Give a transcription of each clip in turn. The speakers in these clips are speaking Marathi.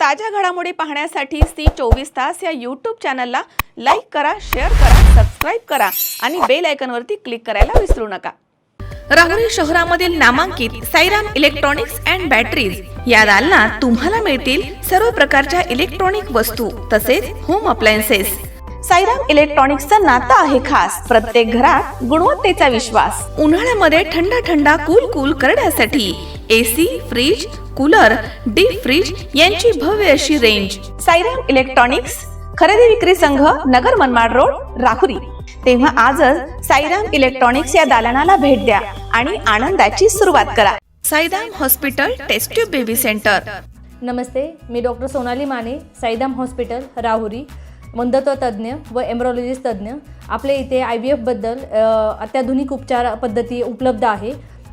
ताज्या घडामोडी पाहण्यासाठी सी चोवीस तास या यूट्यूब चॅनलला लाईक करा शेअर करा सबस्क्राईब करा आणि बेल आयकनवरती क्लिक करायला विसरू नका. राहुरी शहरामधील नामांकित साईराम इलेक्ट्रॉनिक्स अँड बॅटरीज या दालनात तुम्हाला मिळतील सर्व प्रकारच्या इलेक्ट्रॉनिक वस्तू तसेच होम अप्लायन्सेस साईराम इलेक्ट्रॉनिक्सचं नातं आहे खास. प्रत्येक घरात गुणवत्तेचा विश्वास. उन्हाळ्यामध्ये थंड थंडा कूल कूल करण्यासाठी AC fridge cooler deep fridge यांची भव्य अशी रेंज साईराम इलेक्ट्रॉनिक्स खरेदी विक्री संघ नगर मनमाड रोड राहुरी. तेव्हा आजच साईराम इलेक्ट्रॉनिक्स या दालनाला भेट द्या आणि आनंदाची सुरुवात करा. Sairam hospital test tube baby centre नमस्ते मी डॉक्टर सोनाली माने साईदाम हॉस्पिटल राहुरी. मंदत्व तज्ज्ञ व एम्ब्रॉलॉजिस्ट तज्ज्ञ. आपल्या इथे आय बी एफबद्दल अत्याधुनिक उपचार पद्धती उपलब्ध आहे.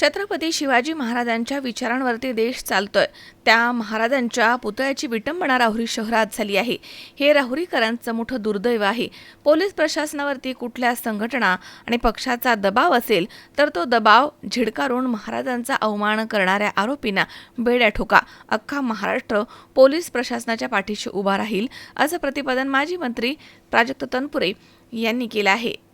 छत्रपती शिवाजी महाराजांच्या विचारांवरती देश चालतोय. त्या महाराजांच्या पुतळ्याची विटंबना राहुरी शहरात झाली आहे. हे राहुरीकरांचं मोठं दुर्दैव आहे. पोलीस प्रशासनावरती कुठल्या संघटना आणि पक्षाचा दबाव असेल तर तो दबाव झिडकारून महाराजांचा अवमान करणाऱ्या आरोपींना बेड्या ठोका. अख्खा महाराष्ट्र पोलीस प्रशासनाच्या पाठीशी उभा राहील असं प्रतिपादन माजी मंत्री प्राजक्त तनपुरे यांनी केलं आहे.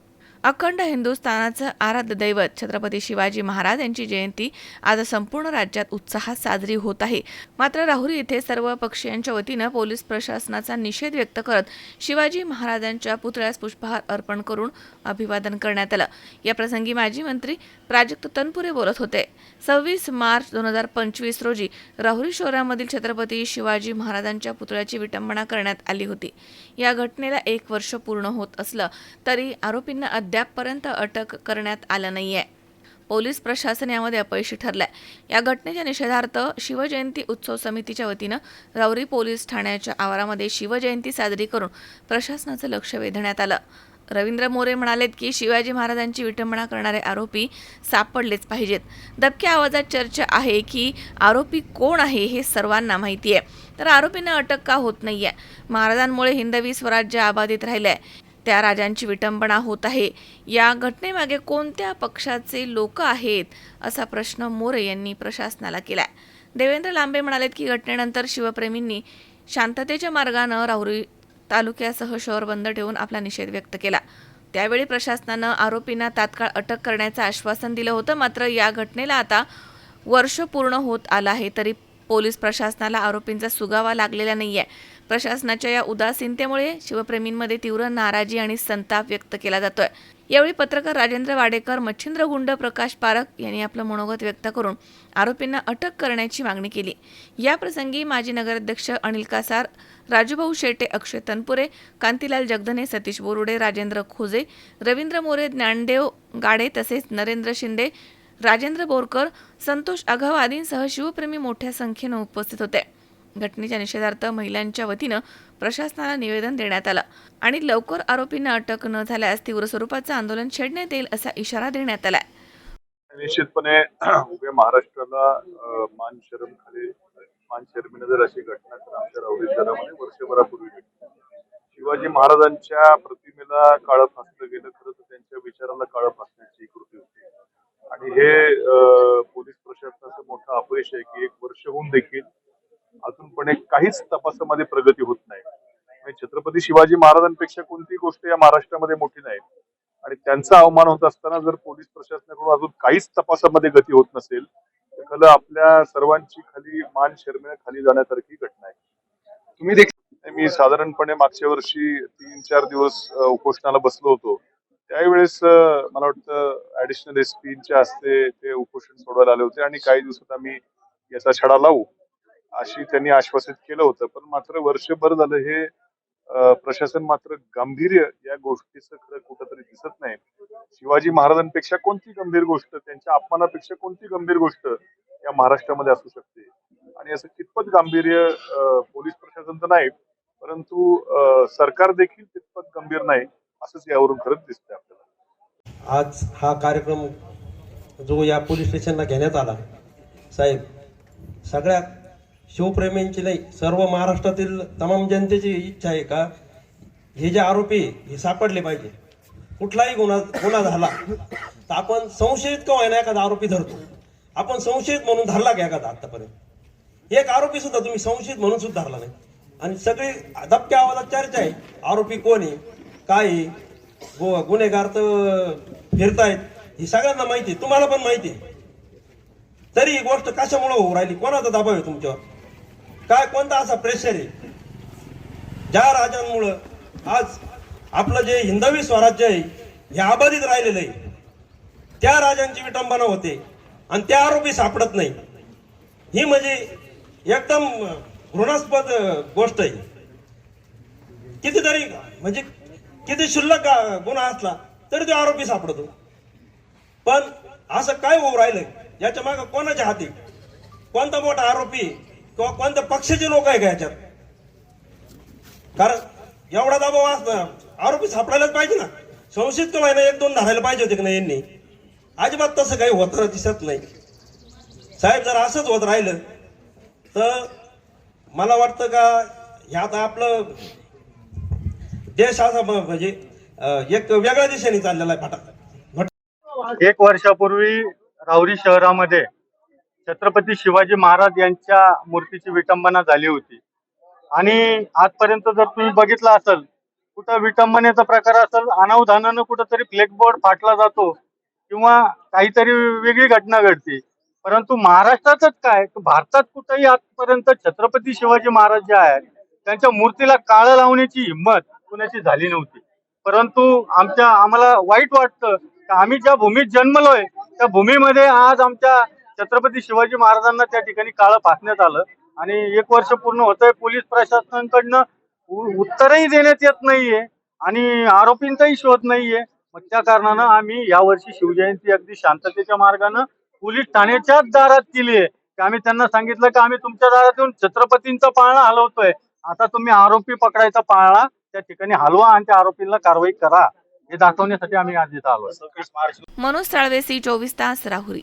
अखंड हिंदुस्थानाचं आराध्य दैवत छत्रपती शिवाजी महाराज यांची जयंती आज संपूर्ण राज्यात उत्साहात साजरी होत आहे. मात्र राहुरी येथे सर्व पक्षीयांच्या वतीनं पोलीस प्रशासनाचा निषेध व्यक्त करत शिवाजी महाराजांच्या पुतळ्यास पुष्पहार अर्पण करून अभिवादन करण्यात आलं. या प्रसंगी माजी मंत्री प्राजक्त तनपुरे बोलत होते. सव्वीस मार्च दोन हजार पंचवीस रोजी राहुरी शहरामधील छत्रपती शिवाजी महाराजांच्या पुतळ्याची विटंबना करण्यात आली होती. या घटनेला एक वर्ष पूर्ण होत असलं तरी आरोपींना अद्यापपर्यंत अटक करण्यात आलं नाही आहे पोलीस प्रशासन यामध्ये अपयशी ठरलंय. या घटनेच्या निषेधार्थ शिवजयंती उत्सव समितीच्या वतीनं राऊरी पोलीस ठाण्याच्या आवारामध्ये शिवजयंती साजरी करून प्रशासनाचं लक्ष वेधण्यात आलं. रवींद्र मोरे म्हणालेत की शिवाजी महाराजांची विटंबना करणारे आरोपी सापडलेच पाहिजेत. दबक्या आवाजात चर्चा आहे की आरोपी कोण आहे हे सर्वांना माहिती आहे तर आरोपींना अटक का होत नाही आहे महाराजांमुळे हिंदवी स्वराज्य आबाधित राहिलं आहे त्या राजांची विटंबना होत आहे. या घटनेमागे कोणत्या पक्षाचे लोक आहेत असा प्रश्न मोरे यांनी प्रशासनाला केला देवेंद्र लांबे म्हणालेत की घटनेनंतर शिवप्रेमींनी शांततेच्या मार्गानं राहुरी तालुक्यासह शहर बंद ठेवून आपला निषेध व्यक्त केला. त्यावेळी प्रशासनानं आरोपींना तात्काळ अटक करण्याचं आश्वासन दिलं होतं. मात्र या घटनेला आता वर्ष पूर्ण होत आलं आहे तरी पोलीस प्रशासनाला आरोपींचा सुगावा लागलेला नाही आहे प्रशासनाच्या या उदासीनतेमुळे शिवप्रेमींमध्ये तीव्र नाराजी आणि संताप व्यक्त केला जातोय. यावेळी पत्रकार राजेंद्र वाडेकर मच्छिंद्र गुंड प्रकाश पारख यांनी आपलं मनोगत व्यक्त करून आरोपींना अटक करण्याची मागणी केली. या प्रसंगी माजी नगराध्यक्ष अनिल कासार राजूभाऊ शेटे अक्षय तनपुरे कांतीलाल जगधने सतीश बोरुडे राजेंद्र खोजे रवींद्र मोरे ज्ञानदेव गाडे तसेच नरेंद्र शिंदे राजेंद्र बोरकर संतोष आघाव आदींसह शिवप्रेमी मोठ्या संख्येनं उपस्थित होते. घटनेच्या निषेधार्थ महिलांच्या वतीनं प्रशासनाला निवेदन देण्यात आलं आणि लवकर आरोपींना अटक न झाल्यास तीव्र स्वरूपाचं आंदोलन छेडण्यात येईल असा इशारा देण्यात आलाय. निश्चितपणे उभ्या महाराष्ट्राला मान शरम खाली मान शर्मीनं जर अशी घटना तर आमच्या राहुरी शहरामध्ये वर्षभरापूर्वी घडली. शिवाजी महाराजांच्या प्रतिमेला काळं फासलं गेलं खरं तर त्यांच्या विचाराला काळं फासण्याची कृती होती. आणि हे पोलीस प्रशासनाचं मोठं अपयश आहे की एक वर्ष होऊन देखील अजूनपणे काहीच तपासामध्ये प्रगती होत नाही. म्हणजे छत्रपती शिवाजी महाराजांपेक्षा कोणतीही गोष्ट या महाराष्ट्रामध्ये मोठी नाही. आणि त्यांचा अवमान होत असताना जर पोलीस प्रशासनाकडून अजून काहीच तपासामध्ये गती होत नसेल तर खरं आपल्या सर्वांची खाली मान शर्मेने खाली जाण्यासारखी घटना आहे. तुम्ही देखील मी साधारणपणे मागच्या वर्षी तीन चार दिवस उपोषणाला बसलो होतो. त्यावेळेस मला वाटतं ऍडिशनल एसपीच्या हस्ते ते उपोषण सोडवायला आले होते आणि काही दिवसात आम्ही याचा छडा लावू. अशी त्यांनी आश्वासित केलं होतं. पण मात्र वर्षभर झालं हे प्रशासन मात्र गांभीर्य या गोष्टीचं खरं कुठंतरी दिसत नाही. शिवाजी महाराजांपेक्षा कोणती गंभीर गोष्ट त्यांच्या अपमानापेक्षा कोणती गंभीर गोष्ट या महाराष्ट्रामध्ये असू शकते? आणि असं कितपत गांभीर्य पोलीस प्रशासन तर नाही परंतु सरकार देखील तितपत गंभीर नाही असंच यावरून खरंच दिसतंय आपल्याला. आज हा कार्यक्रम जो या पोलीस स्टेशनला घेण्यात आला साहेब सगळ्या शिवप्रेमींची नाही सर्व महाराष्ट्रातील तमाम जनतेची इच्छा आहे का? हे जे आरोपी हे सापडले पाहिजे. कुठलाही गुन्हा गुन्हा झाला तर आपण संशयित का होईना एखादा आरोपी धरतो? आपण संशयित म्हणून धरला का एखादा आतापर्यंत? एक आरोपी सुद्धा तुम्ही संशयित म्हणून सुद्धा धरला नाही. आणि सगळी दबक्या आवाजात चर्चा आहे आरोपी कोण आहे काय आहे गुन्हेगार तर फिरतायत ही सगळ्यांना माहिती आहे तुम्हाला पण माहिती आहे. तरी ही गोष्ट कशामुळे होऊ राहिली? कोणाचा दबाव आहे तुमच्यावर? काय कोणता असा प्रेशर आहे? ज्या राजांमुळं आज आपलं जे हिंदवी स्वराज्य आहे हे अबाधित राहिलेलं आहे. त्या राजांची विटंबना होते आणि त्या आरोपी सापडत नाही. ही म्हणजे एकदम घृणास्पद गोष्ट आहे. कितीतरी म्हणजे किती शुल्लक गुन्हा असला तरी तो आरोपी सापडतो. पण असं काय होऊ राहिलं याच्या मागं कोणाच्या हाती? कोणता मोठा आरोपी किंवा कोणत्या पक्षाचे लोक आहे का याच्यात? कारण एवढा दबाव आरोपी सापडायलाच पाहिजे ना. संशयित का एक दोन धरायला पाहिजे होते की नाही यांनी? अजिबात तसं काही होताना दिसत नाही. साहेब जर असंच होत राहिलं तर मला वाटतं का ह्यात आपलं देश असा म्हणजे एक वेगळ्या दिशेने चाललेला आहे फटा. एक वर्षापूर्वी राहुरी शहरामध्ये छत्रपती शिवाजी महाराज यांच्या मूर्तीची विटंबना झाली होती. आणि आजपर्यंत जर तुम्ही बघितलं असेल कुठं विटंबनेचा प्रकार असेल अनावधानानं कुठंतरी फ्लेक्सबोर्ड फाटला जातो किंवा काहीतरी वेगळी घटना घडते. परंतु महाराष्ट्रातच काय भारतात कुठंही आजपर्यंत छत्रपती शिवाजी महाराज जे आहेत त्यांच्या मूर्तीला काळं लावण्याची हिंमत कुणाची झाली नव्हती. परंतु आमच्या आम्हाला वाईट वाटतं की आम्ही ज्या भूमीत जन्मलोय त्या भूमीमध्ये आज आमच्या छत्रपती शिवाजी महाराजांना त्या ठिकाणी काळं फासण्यात आलं. आणि एक वर्ष पूर्ण होतंय पोलीस प्रशासनाकडनं उत्तरही देण्यात येत नाहीये आणि आरोपींचाही शोध नाहीये. मग त्या कारणानं आम्ही यावर्षी शिवजयंती अगदी शांततेच्या मार्गानं पोलीस ठाण्याच्याच दारात केली आहे आम्ही त्यांना सांगितलं की आम्ही तुमच्या दारात येऊन छत्रपतींचा पाळणा हलवतोय. आता तुम्ही आरोपी पकडायचा पाळणा त्या ठिकाणी हलवा आणि त्या आरोपींना कारवाई करा. हे दाखवण्यासाठी आम्ही आज इथं आलो मनोज साळवे सी चोवीस तास राहुरी.